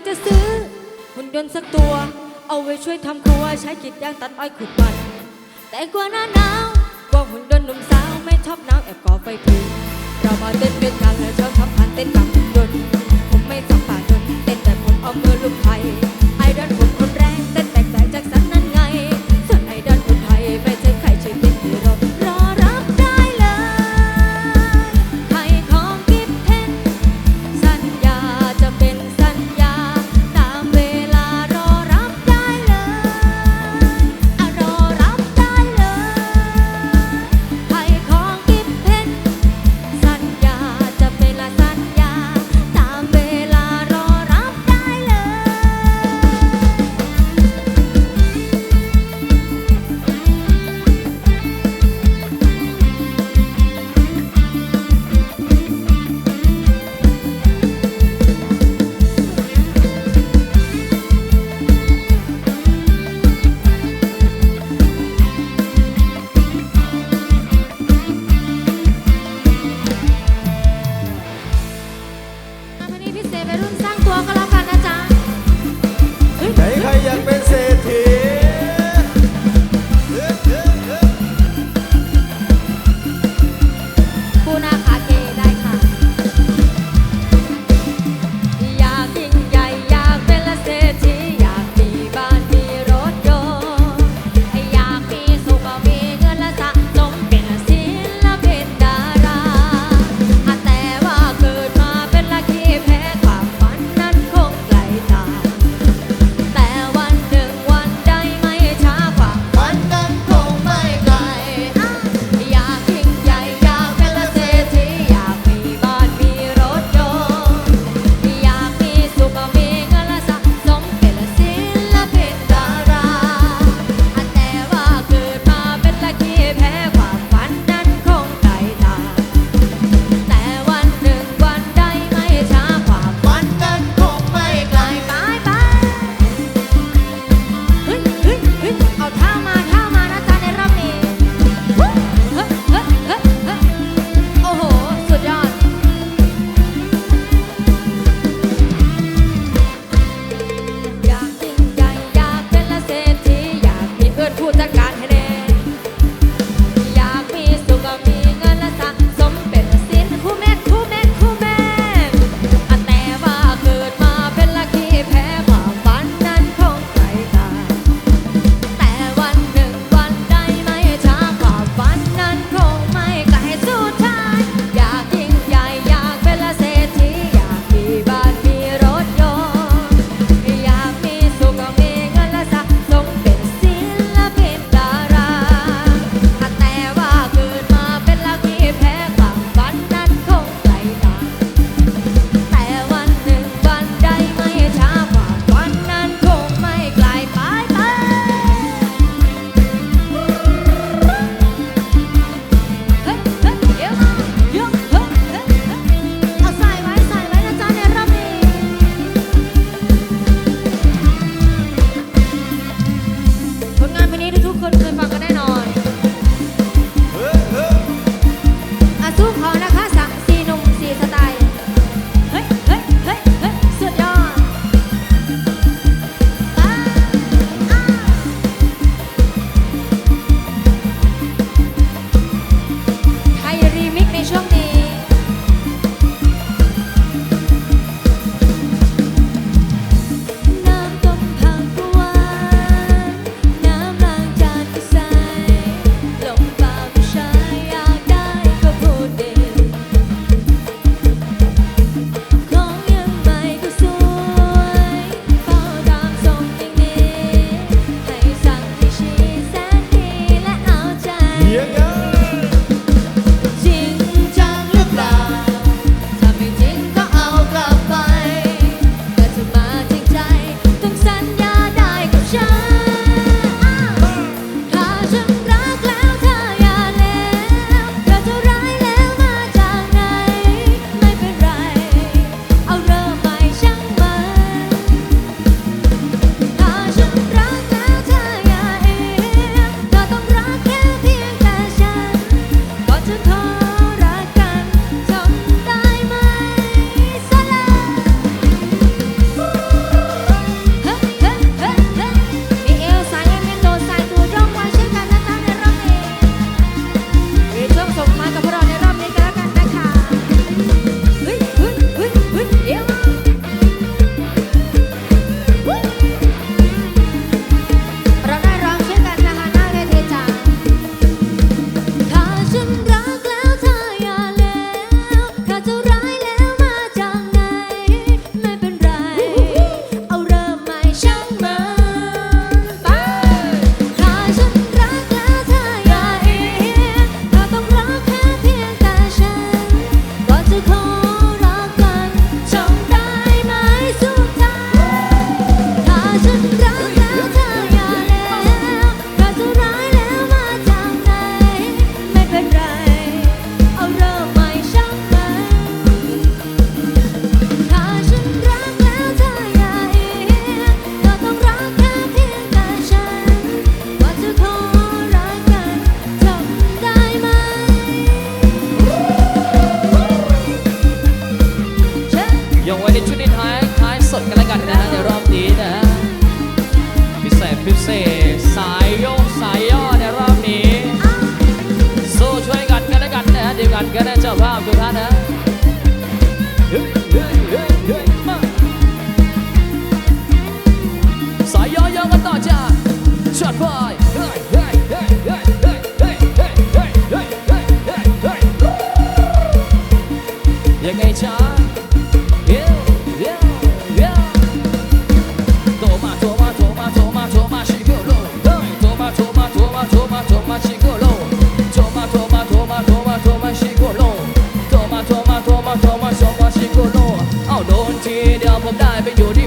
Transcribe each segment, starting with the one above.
ากจะซื้อ หุ่นยนต์สักตัว เอาไว้ช่วยทำครัวใช้กิดยางตัดอ้อยขุดมัน แต่กลัว่าหน้าหนาวกลัว่าหุ่นยนต์หนุ่มสาวไม่ชอบหนาวแอบก่อไฟผิงเรามาเต้นด้วยกันและชอบทำพันเต้นกับหุ่นยนต์ผมไม่สับป่าดนเต้นแต่ผมเอามือลูกไท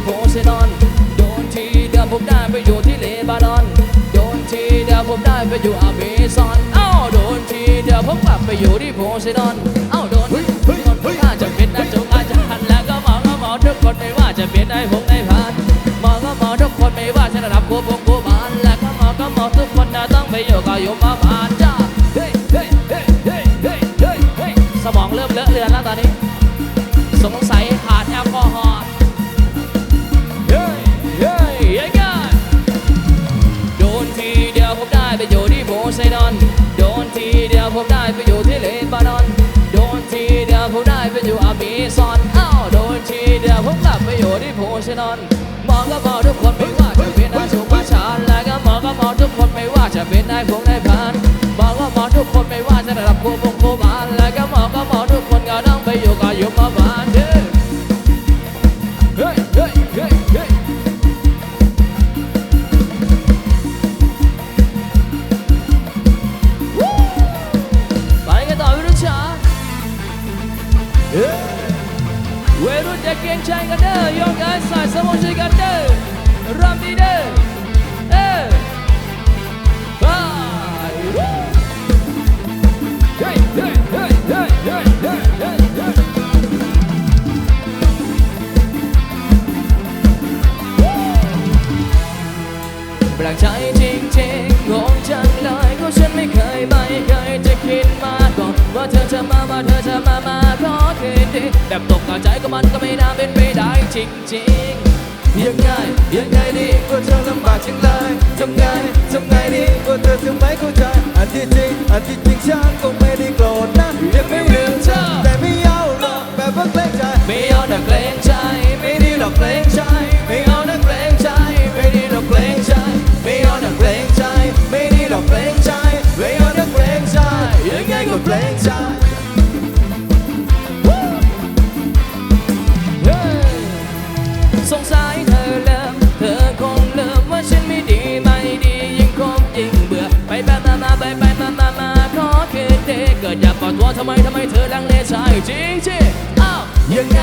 โพไซดอน โดนทีเดียวผมได้ไปอยู่ที่เลบานอน โดนทีเดียวผมได้ไปอยู่อาเมซอนเอ้าโดนทีเดียวผมกลับไปอยู่ที่โพไซดอนเอ้าโดนโดนผมอาจะเป็นนักจงอาจารย์แล้วก็หมอก็หมอทุกคนไม่ว่าจะเป็นนายพงนายพานหมอก็หมอทุกคนไม่ว่าจะระดับกูพงกูบานและก็หมอก็หมอทุกคนนะต้องไปอยู่กับยมมาบาน ไม่อยู่ที่โพไซดอนมองก็มองทุกคนไม่ว่าจะเป็นนายสุภาชาและก็มองก็มองทุกคนไม่ว่าจะเป็นนายพง ว่าเธอจะมามาเธอจะมามาขอคืนดีแบบตกกระใจก็มันก็ไม่น่าเป็นไปได้จริงๆยังไงยังไงดีก็เธอลำบากจังเลยทำไงทำไงดีก็เธอจะไม่เข้าใจอันที่จริงอันที่จริงฉันก็ไม่ได้โกรธนะยังไม่ลืมเธอแต่ไม่เอาหรอกแบบว่าเกรงใจไม่เอาแต่เกรงใจไม่ดีหรอกเกรงใจ สงสัยเธอเลิมเธอคงเลิมว่าฉันไม่ดีไม่ดียิ่งคบยิ่งเบื่อไปไปมามาไปไปมามามาขอคืนดีเกิดอยากกอดตัวทำไมทำไมเธอลังเลใจจริงจิอ้าวยังไง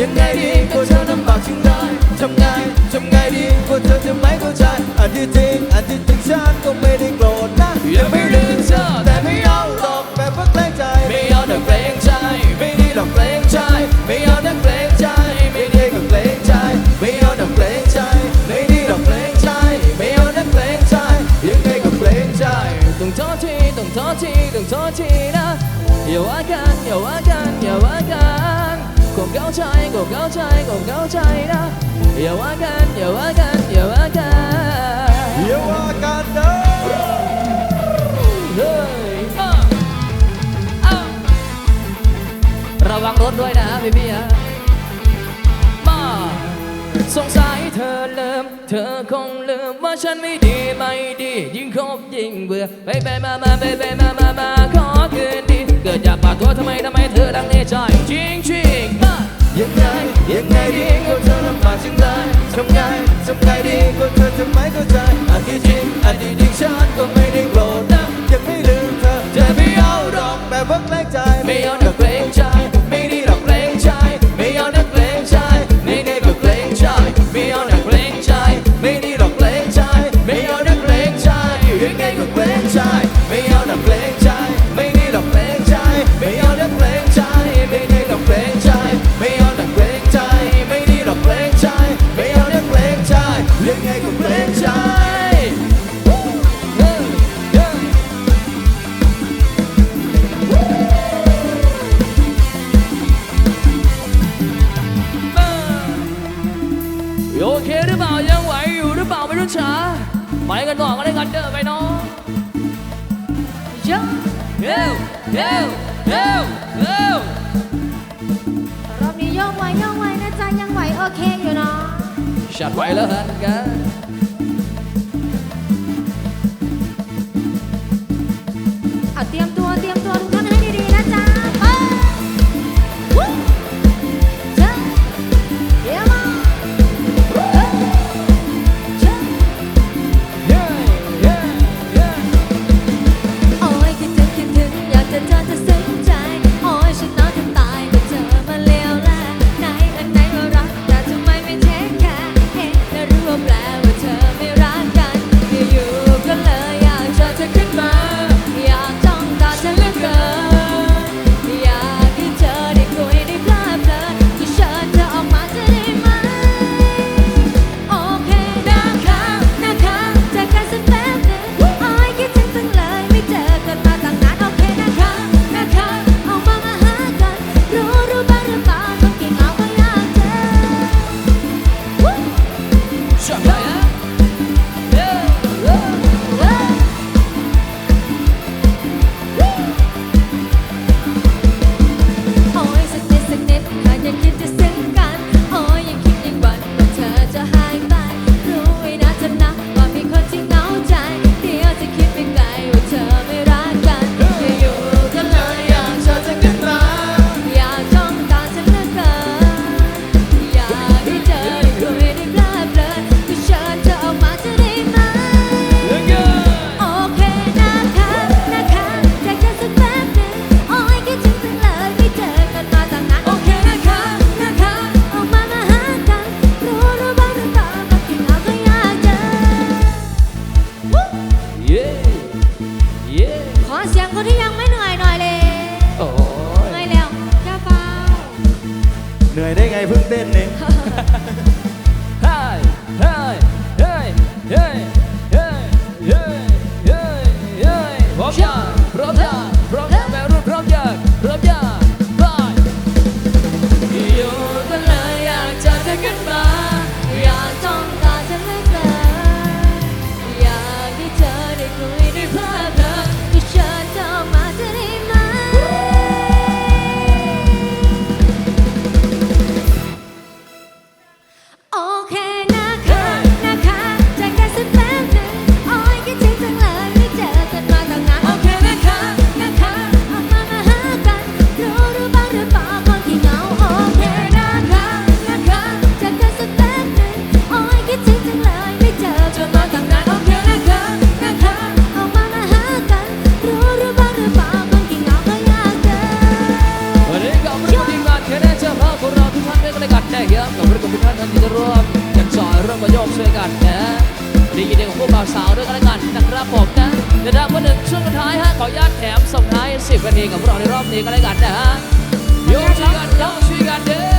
ยังไงดีก็เธอลำบากจังเลยทำไงทำไงดีก็เธอจะไม่เข้าใจอันที่จริงอันที่จริงฉันก็ไม่ได้ อย่าว่ากันอย่าว่ากันอย่าว่ากันคงเข้าใจคงเข้าใจคงเข้าใจนะอย่าว่ากันอย่าว่ากันอย่าว่ากันอย่าว่ากันเด้อเฮ้ยอะอะระวังรถด้วยนะพี่พี่ๆฮะมาสงสัยเธอเลิมเธอคงลืมว่าฉันไม่ดีไม่ดี ยิ่งคบยิ่งเบื่อไปไปมามาไปไปมามามาขอคืนดี เกิดอยากปาดตัวทำไมทำไมเธอดังในใจจริงจริงๆมายังไงยังไงดีก็เธอลำบากจังเลยทำไงทำไงดีก็เธอจะไม่เข้าใจอันที่จริงอันที่จริงฉันก็ไม่ได้โกรธนะยังไม่ลืมเธอจะไม่เอาหรอกแบบว่าเกรงใจไม่เอาแต่เกรง รอบนี้โยกไหวโยกไหวนะจ๊ะยังไหวโอเคอยู่เนาะฉันไหวแล้วฮันกันเอาเตรียม John. กันเอกับพวกเราในรอบนี้ก็แล้กันนะฮะยกช่วกันยกช่วกันเด้อ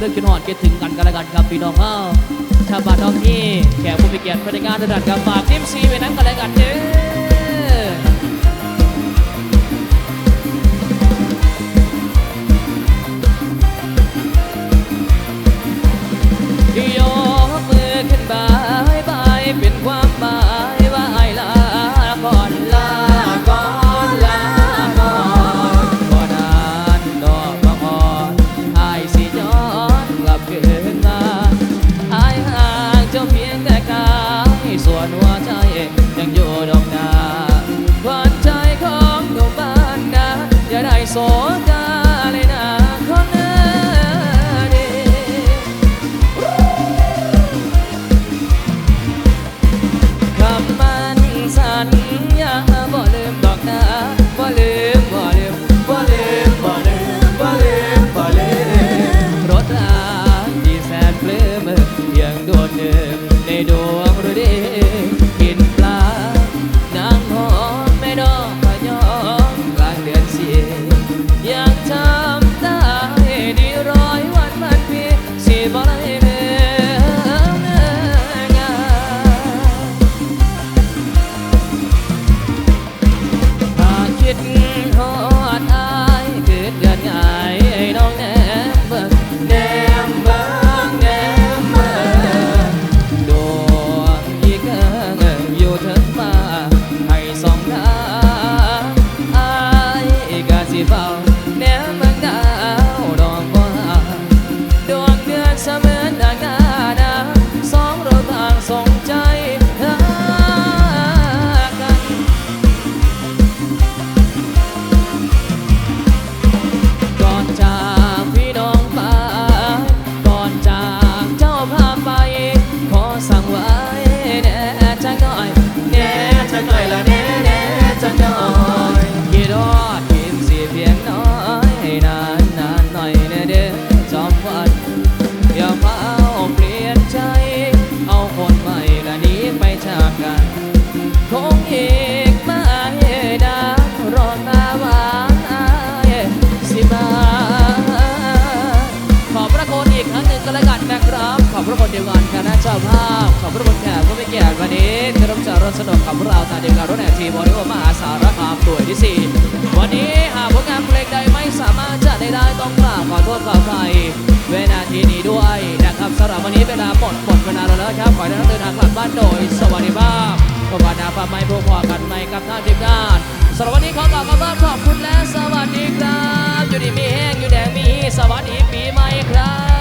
เลิกคิดหอดคิดถึงกันกันละกันครับพี่น้องเอ้าชาวบ้านน้องนี่แขกผู้มีเกียรติภายใงานระดับกับฝากทิมซีไว้นั้นกันละกันเด้อ ร่สนุกกับพวกเราตาเดียวกันรถแห่ทีมวอริโอมาสารคามตัวที่ 4 วันนี้หากผลงานเพลงใดไม่สามารถจะได้ต้องกราบขอโทษขออภัยเวลาทีนี้ด้วยนะครับสำหรับวันนี้เวลาหมดหมดเวลาแล้วนะครับขอให้ท่านเดินทางกลับบ้านโดยสวัสดีบ้าพขอบานาฟ้าไม่พวกพอกันไม่กับท่านทีมงานสำหรับวันนี้ขอกล่าวคำว่าขอบคุณและสวัสดีครับ อยู่ดีมีแห้งอยู่แดงมีสวัสดีปีใหม่ครับ